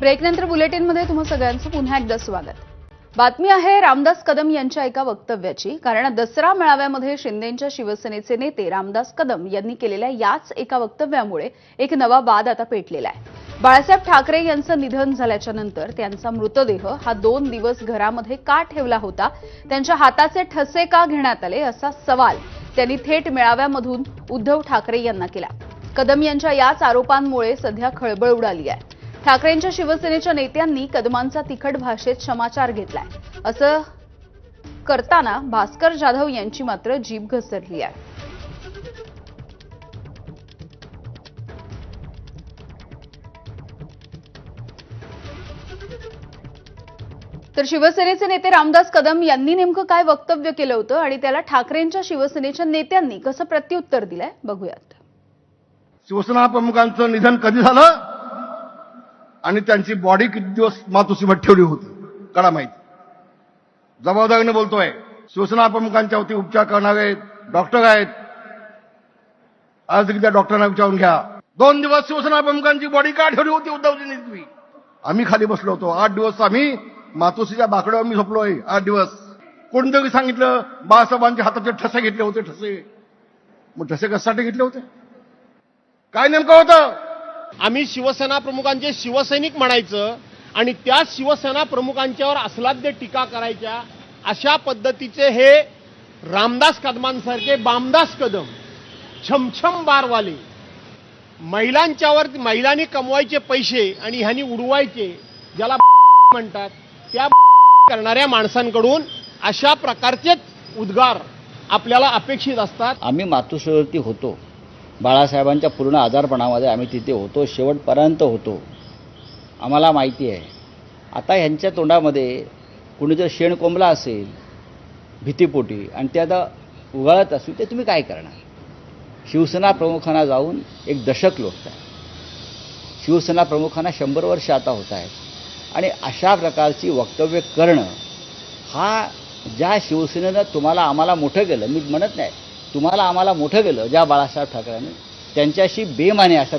ब्रेकनंतर बुलेटिनमध्ये तुम्हा सगळ्यांचं पुन्हा एकदा स्वागत. बातमी आहे रामदास कदम यांच्या एका वक्तव्याची. कारण दसरा मेळाव्यामध्ये शिंदेच्या शिवसेनेचे नेते रामदास कदम यांनी केलेल्या याच एका वक्तव्यामुळे एक नवा वाद आता पेटलेला आहे. बाळासाहेब ठाकरे यांचं निधन झाल्याच्यानंतर त्यांचा मृतदेह हा दोन दिवस घरामध्ये का ठेवला होता? त्यांच्या हाताचे ठसे का घेण्यात आले असा सवाल त्यांनी थेट मेळाव्यामधून उद्धव ठाकरे यांना केला. कदम यांच्या याच आरोपांमुळे सध्या खळबळ उडाली आहे. ठाकरेंच्या शिवसेनेच्या नेत्यांनी कदमांचा तिखट भाषेत क्षमाचार घेतलाय. असं करताना भास्कर जाधव यांची मात्र जीभ घसरली आहे. तर शिवसेनेचे नेते रामदास कदम यांनी नेमकं काय वक्तव्य केलं होतं आणि त्याला ठाकरेंच्या शिवसेनेच्या नेत्यांनी कसं प्रत्युत्तर दिलंय? बघूयात. शिवसेना प्रमुखांचं निधन कधी झालं? आणि त्यांची बॉडी किती दिवस मातोश्रीमध्ये ठेवली होती? कडा माहिती. जबाबदारीने बोलतोय. शिवसेना प्रमुखांच्या वती उपचार करणारे डॉक्टर आहेत. आज त्या डॉक्टरांना विचारून घ्या. दोन दिवस शिवसेना प्रमुखांची बॉडी का ठेवली होती उद्धवजींनी तुम्ही? आम्ही खाली बसलो होतो. आठ दिवस आम्ही मातोसीच्या बाकड्यावर मी झोपलोय. आठ दिवस. कोणतरी सांगितलं बाळासाहेबांच्या हाताचे ठसे घेतले होते ठसे. मग ठसे कशासाठी घेतले होते? काय नेमकं होतं? आम्ही शिवसेना प्रमुखांचे शिवसैनिक म्हणायचं आणि त्या शिवसेना प्रमुखांच्यावर असलाद्य टीका करायच्या अशा पद्धतीचे हे रामदास कदमांसारखे बामदास कदम छमछम बारवाले महिलांच्यावर महिलांनी कमवायचे पैसे आणि ह्यांनी उडवायचे ज्याला म्हणतात त्या करणाऱ्या माणसांकडून अशा प्रकारचेच उद्गार आपल्याला अपेक्षित असतात. आम्ही मातोश्रीवरती होतो. बाळासाहेबांच्या पूर्ण आजारपणामध्ये आम्ही तिथे होतो शेवटपर्यंत होतो. आम्हाला माहिती आहे. आता ह्यांच्या तोंडामध्ये कुणी जर शेण कोंबला असेल भीतीपोटी आणि ते आता उगाळत असू ते तुम्ही काय करणार? शिवसेना प्रमुखांना जाऊन एक दशक लोटत आहे शिवसेना प्रमुखांना शंभर वर्ष आता होत आहेत. आणि अशा प्रकारची वक्तव्य करणं हा ज्या शिवसेनेनं तुम्हाला आम्हाला मोठं केलं मी म्हणत नाही. तुम्हाला आम्हाला मोठं केलं ज्या बाळासाहेब ठाकरेंनी. त्यांच्याशी बेमाने अशा